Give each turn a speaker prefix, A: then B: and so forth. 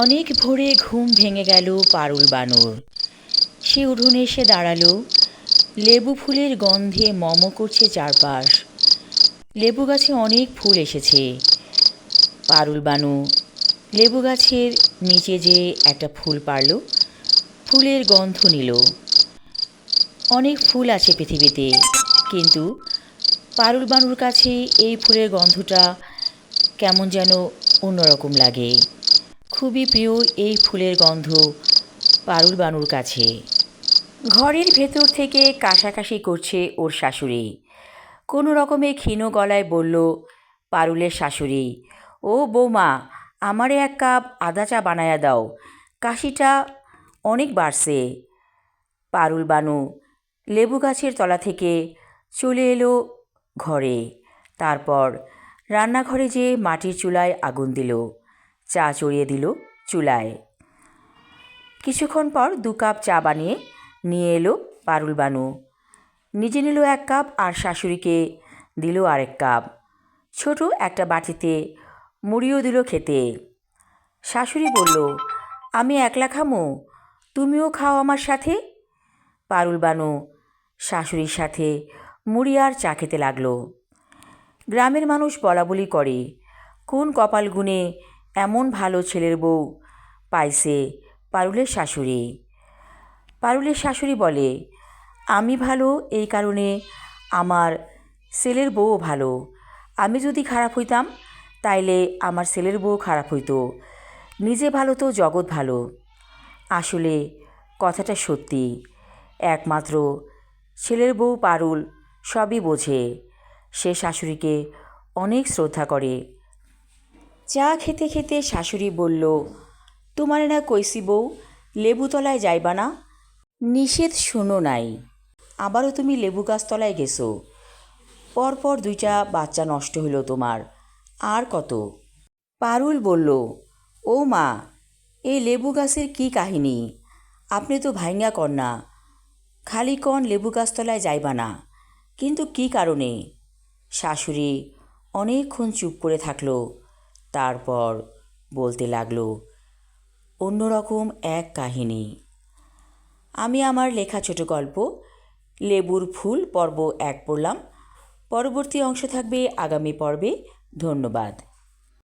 A: অনেক ভোরে ঘুম ভেঙে গেল পারুল বানুর। সে উঠোনে এসে দাঁড়াল। লেবু ফুলের গন্ধে মম করছে চারপাশ। লেবু গাছে অনেক ফুল এসেছে। পারুল বানু, লেবু গাছের নিচে যে একটা ফুল পারল, ফুলের গন্ধ নিল। অনেক ফুল আছে পৃথিবীতে, কিন্তু পারুল বানুর কাছে এই ফুলের গন্ধটা কেমন যেন অন্যরকম লাগে। খুবই প্রিয় এই ফুলের গন্ধ পারুল বানুর কাছে। ঘরের ভেতর থেকে কাশাকাশি করছে ওর শাশুড়ি। কোনো রকমে ক্ষীণ গলায় বলল, পারুলের শাশুড়ি, ও বৌমা, আমারে এক কাপ আদা চা বানায়া দাও, কাশিটা অনেক বাড়ছে। পারুল বানু লেবু গাছের তলা থেকে চলে এলো ঘরে। তারপর রান্নাঘরে যে মাটির চুলায় আগুন দিল। চা চড়িয়ে দিল চুলায়। কিছুক্ষণ পর দু কাপ চা বানিয়ে নিয়ে এলো পারুল বানু। নিজে নিল এক কাপ আর শাশুড়িকে দিল আরেক কাপ। ছোট একটা বাটিতে মুড়িও দিল খেতে। শাশুড়ি বলল, আমি একলা খামো, তুমিও খাও আমার সাথে? পারুল বানু শাশুড়ির সাথে মুড়ি আর চা খেতে লাগল। গ্রামের মানুষ বলা বলি করে, কোন কপাল গুনে এমন ভালো ছেলের বউ, পাইছে পারুলের শাশুড়ি। পারুলের শাশুড়ি বলে, আমি ভালো, এই কারণে আমার ছেলের বউও ভালো। আমি যদি খারাপ হইতাম, তাইলে আমার ছেলের বউ খারাপ হইতো। নিজে ভালো তো জগৎ ভালো। আসলে কথাটা সত্যি। একমাত্র ছেলের বউ পারুল সবই বোঝে। সে শাশুড়িকে অনেক শ্রদ্ধা করে। চা খেতে খেতে শাশুড়ি বলল, তোমার না কইসি বউ লেবুতলায় যাইবা না? নিষেধ শুনো নাই। আবারও তুমি লেবু গাছতলায় গেছো। পরপর দুইটা বাচ্চা নষ্ট হলো তোমার। আর কত? পারুল বলল, ও মা, এই লেবু গাছের কি কাহিনী? আপনি তো ভাইঙ্গা কন্যা। খালি কন লেবু গাছতলায় যাইবা না। কিন্তু কি কারণে? শাশুড়ি অনেকক্ষণ চুপ করে থাকল। তারপর বলতে লাগল, অন্যরকম এক কাহিনী। আমি আমার লেখা ছোট গল্প, লেবুর ফুল পর্ব এক পড়লাম। পরবর্তী অংশ থাকবে আগামী পর্বে। ধন্যবাদ।